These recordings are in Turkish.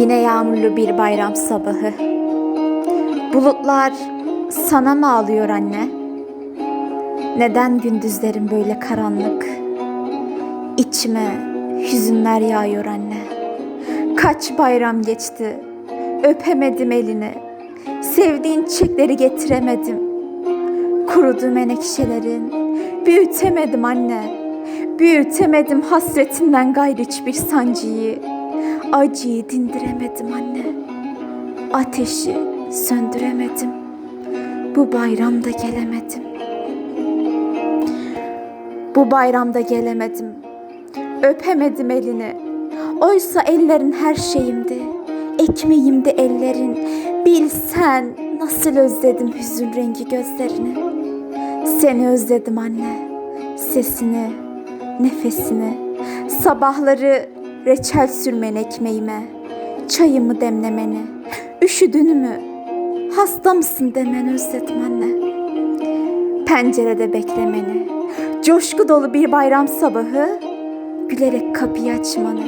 Yine yağmurlu bir bayram sabahı. Bulutlar sana mı ağlıyor anne? Neden gündüzlerin böyle karanlık? İçime hüzünler yağıyor anne. Kaç bayram geçti, öpemedim elini. Sevdiğin çiçekleri getiremedim. Kurudu menekşelerin, büyütemedim anne. Büyütemedim hasretinden gayrı hiçbir sancıyı. Acıyı dindiremedim anne. Ateşi söndüremedim. Bu bayramda gelemedim. Bu bayramda gelemedim. Öpemedim elini. Oysa ellerin her şeyimdi. Ekmeğimdi ellerin. Bilsen nasıl özledim hüzün rengi gözlerini. Seni özledim anne. Sesini, nefesini. Sabahları reçel sürmen ekmeğime. Çayımı demlemeni. Üşüdün mü? Hasta mısın demen özledim anne. Pencerede beklemeni. Coşku dolu bir bayram sabahı. Gülerek kapıyı açmanı.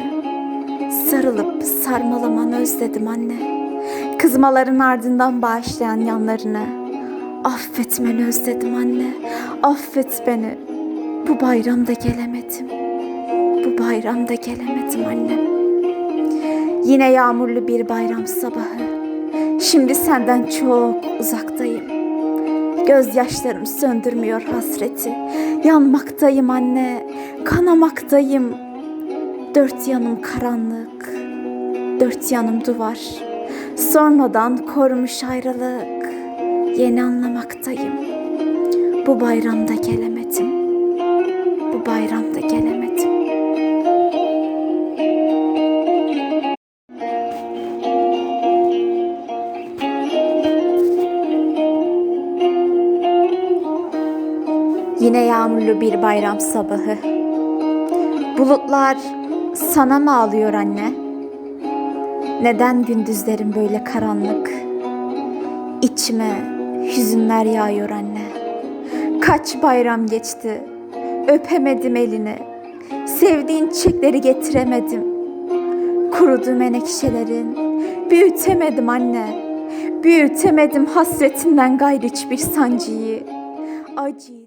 Sarılıp sarmalamanı özledim anne. Kızmaların ardından bağışlayan yanlarını. Affetmeni özledim anne. Affet beni. Bu bayramda gelemedim. Bu bayramda gelemedim annem. Yine yağmurlu bir bayram sabahı. Şimdi senden çok uzaktayım. Gözyaşlarım söndürmüyor hasreti. Yanmaktayım anne, kanamaktayım. Dört yanım karanlık, dört yanım duvar. Sormadan korumuş ayrılık. Yeni anlamaktayım. Bu bayramda gelemedim. Bu bayramda gelemedim. Yine yağmurlu bir bayram sabahı. Bulutlar sana mı ağlıyor anne? Neden gündüzlerin böyle karanlık? İçime hüzünler yağıyor anne. Kaç bayram geçti, öpemedim elini. Sevdiğin çiçekleri getiremedim. Kurudu menekşelerin, büyütemedim anne. Büyütemedim hasretinden gayrı hiçbir sancıyı. Acıyı.